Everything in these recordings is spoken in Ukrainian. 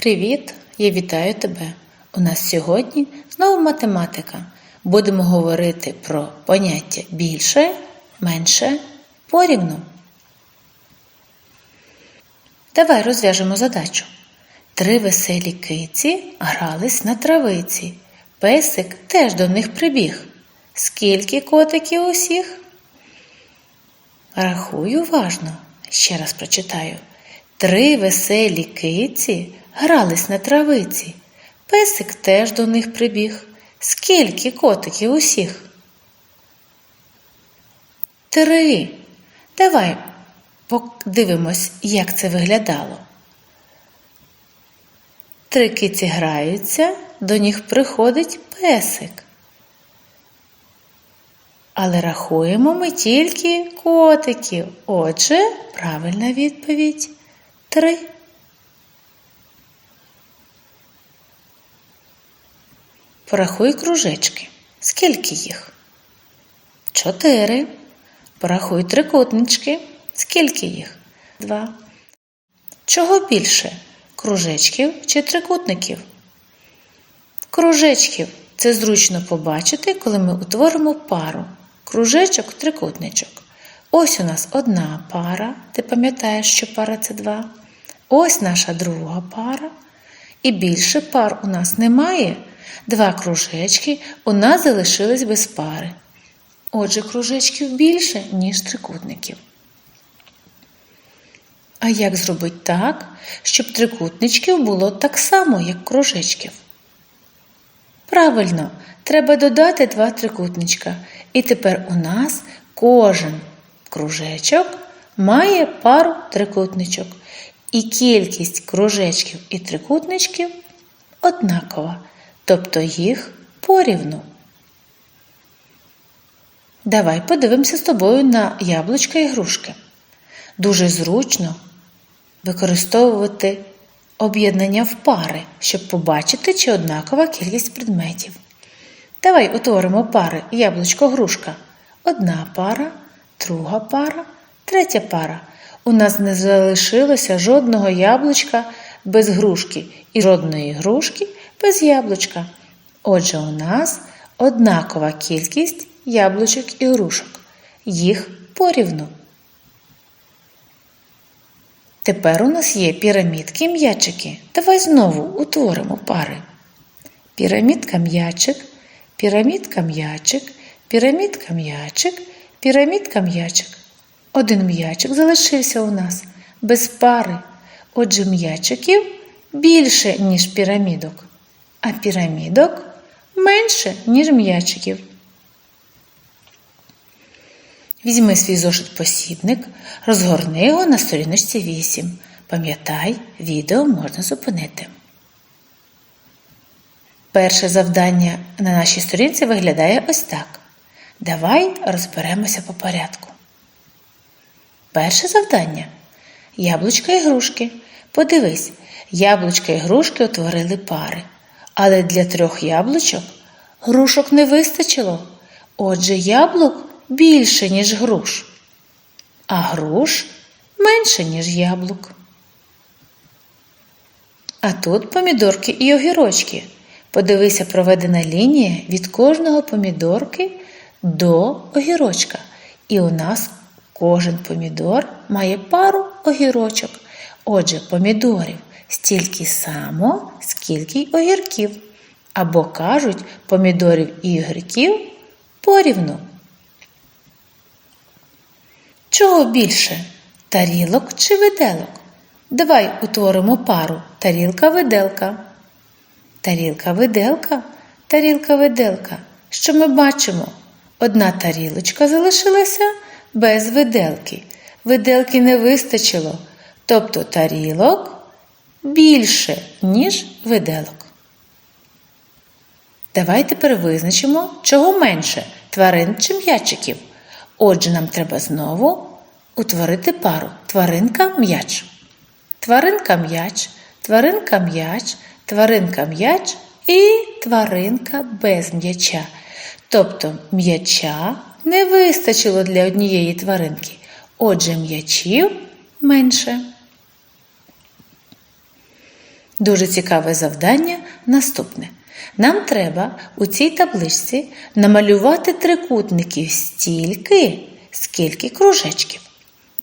Привіт! Я вітаю тебе! У нас сьогодні знову математика. Будемо говорити про поняття більше, менше, порівну. Давай розв'яжемо задачу. Три веселі киці грались на травиці. Песик теж до них прибіг. Скільки котиків усіх? Рахуй уважно. Ще раз прочитаю. Три веселі киці грались на травиці. Песик теж до них прибіг. Скільки котиків усіх? Три. Давай подивимось, як це виглядало. Три киці граються, до них приходить песик. Але рахуємо ми тільки котиків. Отже, правильна відповідь три. Порахуй кружечки. Скільки їх? Чотири. Порахуй трикутнички. Скільки їх? Два. Чого більше? Кружечків чи трикутників? Кружечків це зручно побачити, коли ми утворимо пару. Кружечок, трикутничок. Ось у нас одна пара. Ти пам'ятаєш, що пара це два. Ось наша друга пара. І більше пар у нас немає. Два кружечки у нас залишились без пари. Отже, кружечків більше, ніж трикутників. А як зробити так, щоб трикутничків було так само, як кружечків? Правильно, треба додати два трикутничка. І тепер у нас кожен кружечок має пару трикутничок. І кількість кружечків і трикутничків однакова, тобто їх порівну. Давай подивимося з тобою на яблучка і грушки. Дуже зручно використовувати об'єднання в пари, щоб побачити, чи однакова кількість предметів. Давай утворимо пари яблучко-грушка. Одна пара, друга пара, третя пара. У нас не залишилося жодного яблучка без грушки і жодної грушки без яблучка. Отже, у нас однакова кількість яблучок і грушок. Їх порівну. Тепер у нас є пірамідки м'ячики. Давай знову утворимо пари. Пірамідка м'ячик, пірамідка м'ячик, пірамідка м'ячик, пірамідка м'ячик. Один м'ячик залишився у нас без пари. Отже, м'ячиків більше, ніж пірамідок, а пірамідок менше, ніж м'ячиків. Візьми свій зошит посібник, розгорни його на сторіночці 8. Пам'ятай, відео можна зупинити. Перше завдання на нашій сторінці виглядає ось так. Давай розберемося по порядку. Перше завдання яблучка і грушки. Подивись, яблучка і грушки утворили пари. Але для трьох яблучок грушок не вистачило. Отже, яблук більше, ніж груш, а груш менше, ніж яблук. А тут помідорки і огірочки. Подивися, проведена лінія від кожного помідорки до огірочка. І у нас кожен помідор має пару огірочок. Отже, помідорів стільки само, скільки й огірків. Або кажуть, помідорів і огірків порівну. Чого більше? Тарілок чи виделок? Давай утворимо пару тарілка-виделка. Тарілка-виделка, тарілка-виделка. Що ми бачимо? Одна тарілочка залишилася без виделки. Виделки не вистачило, тобто тарілок більше, ніж виделок. Давай тепер визначимо, чого менше тварин чи м'ячиків. Отже, нам треба знову утворити пару тваринка-м'яч. Тваринка-м'яч, тваринка-м'яч, тваринка-м'яч і тваринка без м'яча. Тобто м'яча не вистачило для однієї тваринки. Отже, м'ячів менше. Дуже цікаве завдання наступне. Нам треба у цій табличці намалювати трикутників стільки, скільки кружечків.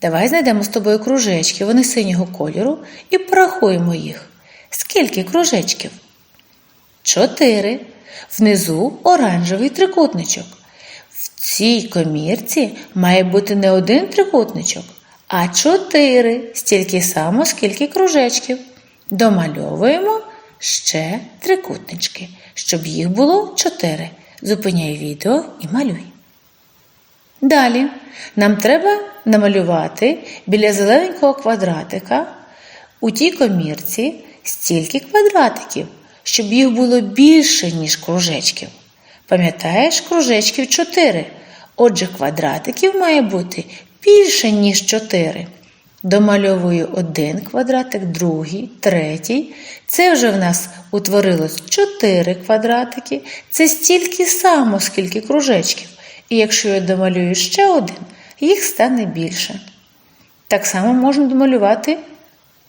Давай знайдемо з тобою кружечки, вони синього кольору, і порахуємо їх. Скільки кружечків? Чотири. Внизу оранжевий трикутничок. В цій комірці має бути не один трикутничок, а чотири. Стільки само, скільки кружечків. Домальовуємо ще трикутнички, щоб їх було чотири. Зупиняй відео і малюй. Далі нам треба намалювати біля зелененького квадратика у тій комірці стільки квадратиків, щоб їх було більше, ніж кружечків. Пам'ятаєш, кружечків 4. Отже, квадратиків має бути більше, ніж 4. Домальовую один квадратик, другий, третій. Це вже в нас утворилось 4 квадратики. Це стільки само, скільки кружечків. І якщо я домалюю ще один, їх стане більше. Так само можна домалювати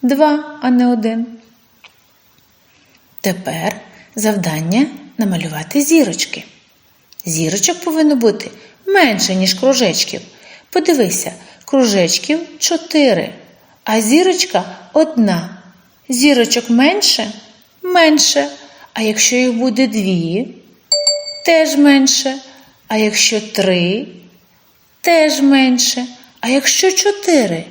два, а не один. Тепер завдання намалювати зірочки. Зірочок повинно бути менше, ніж кружечків. Подивися, кружечків 4, а зірочка одна. Зірочок менше? Менше. А якщо їх буде дві, теж менше. А якщо три, теж менше. А якщо чотири?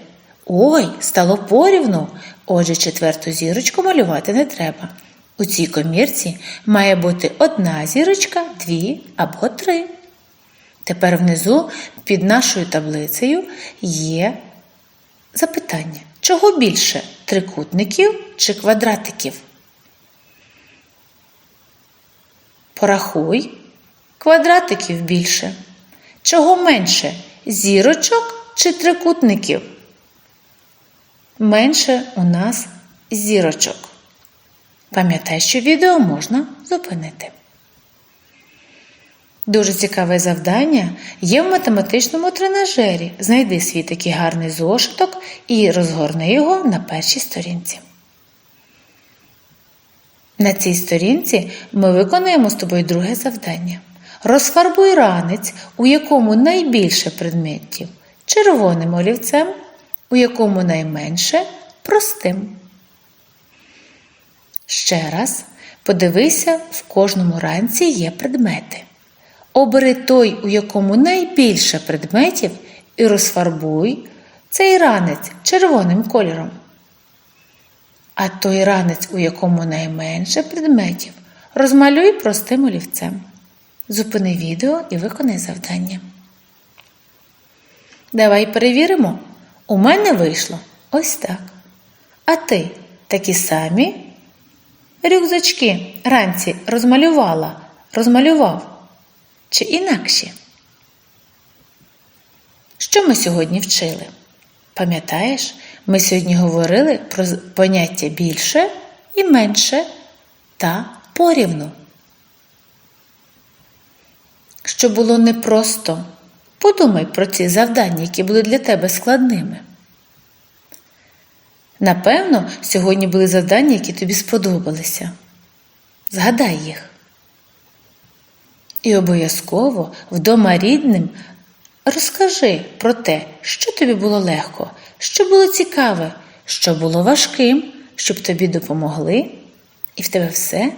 Ой, стало порівну. Отже, четверту зірочку малювати не треба. У цій комірці має бути одна зірочка, дві або три. Тепер внизу під нашою таблицею є запитання: чого більше трикутників чи квадратиків? Порахуй, квадратиків більше. Чого менше зірочок чи трикутників? Менше у нас зірочок. Пам'ятай, що відео можна зупинити. Дуже цікаве завдання є в математичному тренажері. Знайди свій такий гарний зошиток і розгорни його на першій сторінці. На цій сторінці ми виконуємо з тобою друге завдання. Розфарбуй ранець, у якому найбільше предметів червоним олівцем, у якому найменше простим. Ще раз подивися, в кожному ранці є предмети. Обери той, у якому найбільше предметів, і розфарбуй цей ранець червоним кольором. А той ранець, у якому найменше предметів, розмалюй простим олівцем. Зупини відео і виконай завдання. Давай перевіримо. У мене вийшло ось так. А ти такі самі рюкзачки ранці розмалювала, розмалював чи інакші? Що ми сьогодні вчили? Пам'ятаєш, ми сьогодні говорили про поняття більше і менше та порівну. Що було непросто, подумай про ці завдання, які були для тебе складними. Напевно, сьогодні були завдання, які тобі сподобалися. Згадай їх. І обов'язково вдома рідним розкажи про те, що тобі було легко, що було цікаве, що було важким, щоб тобі допомогли, і в тебе все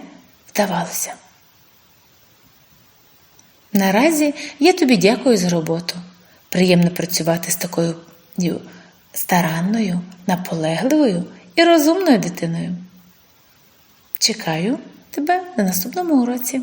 вдавалося. Наразі я тобі дякую за роботу. Приємно працювати з такою старанною, наполегливою і розумною дитиною. Чекаю тебе на наступному уроці.